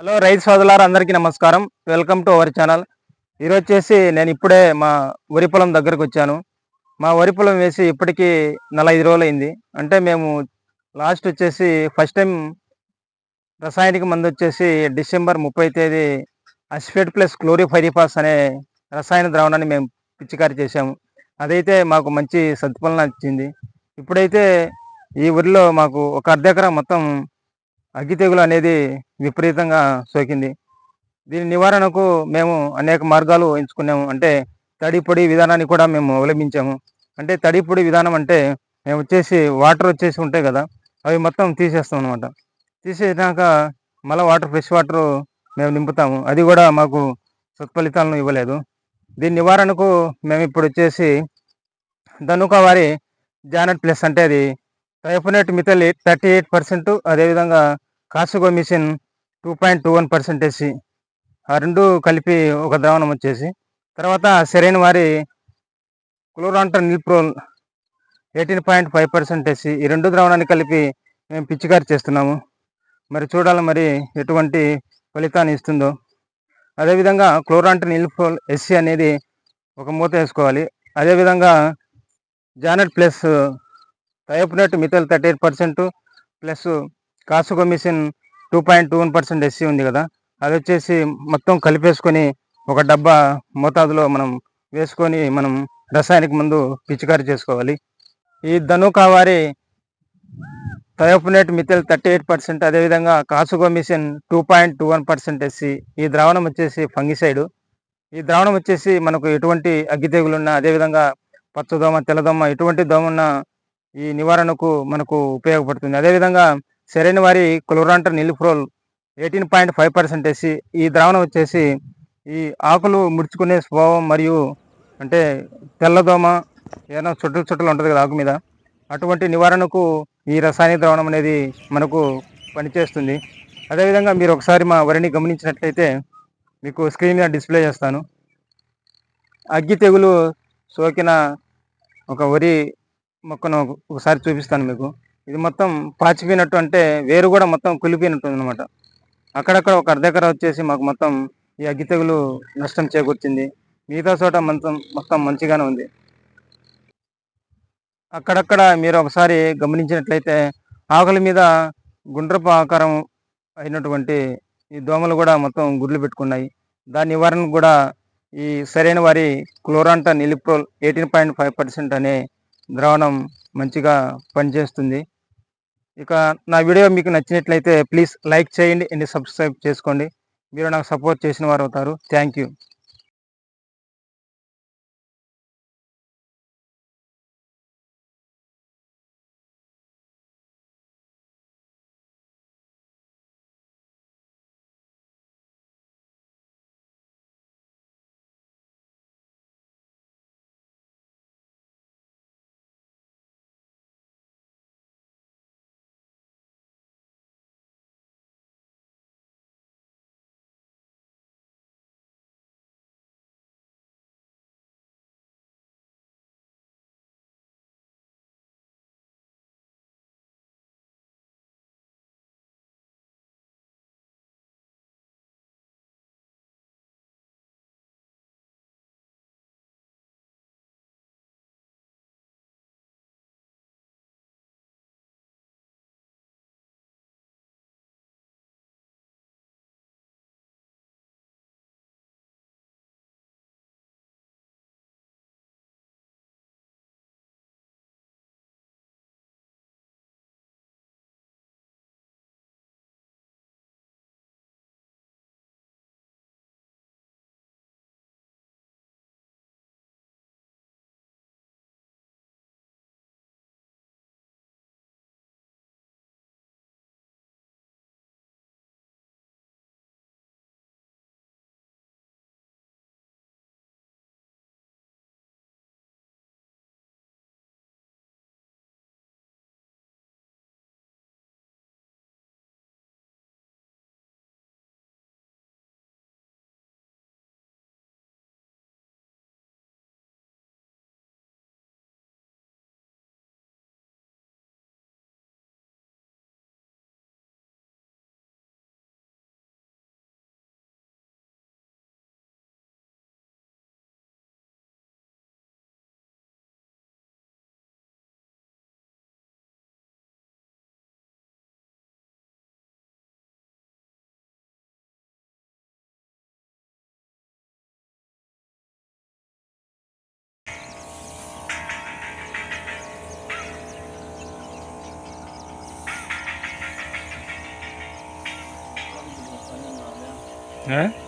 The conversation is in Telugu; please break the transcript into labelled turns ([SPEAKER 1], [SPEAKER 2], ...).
[SPEAKER 1] హలో రైతు సోదరులారు అందరికీ నమస్కారం. Welcome to our channel. ఈరోజు వచ్చేసి నేను ఇప్పుడే మా వరి పొలం దగ్గరకు వచ్చాను. మా వరి పొలం వేసి ఇప్పటికీ నలభై రోజులు అయింది అంటే మేము లాస్ట్ వచ్చేసి ఫస్ట్ టైం రసాయనిక మందు వచ్చేసి డిసెంబర్ ముప్పై తేదీ అస్ఫేట్ ప్లస్ క్లోరిఫైరిపాస్ అనే రసాయన ద్రావణాన్ని మేము పిచికారి చేశాము. అదైతే మాకు మంచి సత్ఫలన ఇచ్చింది ఇప్పుడైతే ఈ ఊరిలో మాకు ఒక అర్ధ ఎకరా మొత్తం అగ్గి తెగులు అనేది విపరీతంగా సోకింది. దీని నివారణకు మేము అనేక మార్గాలు ఎంచుకున్నాము. అంటే తడి పొడి విధానాన్ని కూడా మేము అవలంబించాము. అంటే తడి పొడి విధానం అంటే మేము వచ్చేసి వాటర్ వచ్చేసి ఉంటాయి కదా అవి మొత్తం తీసేస్తాం అనమాట తీసేసినాక మళ్ళీ వాటర్ ఫ్రెష్ వాటర్ మేము నింపుతాము. అది కూడా మాకు సత్ఫలితాలను ఇవ్వలేదు. దీని నివారణకు మేము ఇప్పుడు వచ్చేసి ధనుక వారి జానట్ ప్లస్ అంటే అది thiophanate methyl thirty eight percent అదేవిధంగా kasugamycin two point two one percentage ఆ రెండు కలిపి ఒక ద్రావణం వచ్చేసి తర్వాత సరైన వారి chlorantraniliprole eighteen point five percentage ఈ రెండు ద్రావణాన్ని కలిపి మేము పిచ్చికారి చేస్తున్నాము. మరి చూడాలి మరి ఎటువంటి ఫలితాన్ని ఇస్తుందో. అదేవిధంగా క్లోరాంటర్ నిల్ప్రోల్ ఎస్సీ అనేది ఒక మూత వేసుకోవాలి. అదేవిధంగా Janet plus thiophanate methyl thirty eight percent plus kasugamycin two point two one percent SC ఉంది కదా అది వచ్చేసి మొత్తం కలిపేసుకొని ఒక డబ్బా మోతాదులో మనం వేసుకొని మనం రసాయనిక మందు పిచికారి చేసుకోవాలి. ఈ ధనుకావారి thiophanate methyl thirty eight percent అదేవిధంగా kasugamycin two point two one percent SC ఈ ద్రావణం వచ్చేసి ఫంగిసైడ్. ఈ ద్రావణం వచ్చేసి మనకు ఎటువంటి అగ్గి తెగులున్నా అదేవిధంగా పచ్చదోమ తెల్లదోమ ఎటువంటి దోమ ఉన్నా ఈ నివారణకు మనకు ఉపయోగపడుతుంది. అదేవిధంగా సరైన వారి chlorantraniliprole eighteen point five percent వేసి ఈ ద్రావణం వచ్చేసి ఈ ఆకులు ముడుచుకునే స్వభావం మరియు అంటే తెల్లదోమ ఏదైనా చుట్టలు చుట్టలు ఉంటుంది కదా ఆకు మీద. అటువంటి నివారణకు ఈ రసాయనిక ద్రావణం అనేది మనకు పనిచేస్తుంది. అదేవిధంగా మీరు ఒకసారి మా వరిని గమనించినట్లయితే మీకు స్క్రీన్ మీద డిస్ప్లే చేస్తాను. అగ్గి తెగులు సోకిన ఒక వరి మొక్కను ఒకసారి చూపిస్తాను మీకు. ఇది మొత్తం పాచిపోయినట్టు అంటే వేరు కూడా మొత్తం కులిపోయినట్టు అనమాట అక్కడక్కడ ఒక అర్ధ ఎకరా వచ్చేసి మాకు మొత్తం ఈ అగ్గి తెగులు నష్టం చేకూర్చింది. మిగతా చోట మొత్తం మొత్తం మంచిగానే ఉంది. అక్కడక్కడ మీరు ఒకసారి గమనించినట్లయితే ఆకుల మీద గుండ్రపు ఆకారం అయినటువంటి ఈ దోమలు కూడా మొత్తం గుడ్లు పెట్టుకున్నాయి. దాని నివారణకు కూడా ఈ సరైన వారి chlorantraniliprole eighteen point five percent అనే ద్రావణం మంచిగా పనిచేస్తుంది. ఇక నా వీడియో మీకు నచ్చినట్లయితే ప్లీజ్ లైక్ చేయండి అండ్ సబ్స్క్రైబ్ చేసుకోండి. మీరు నాకు సపోర్ట్ చేసిన వారు అవుతారు. థ్యాంక్ యూ ఆ?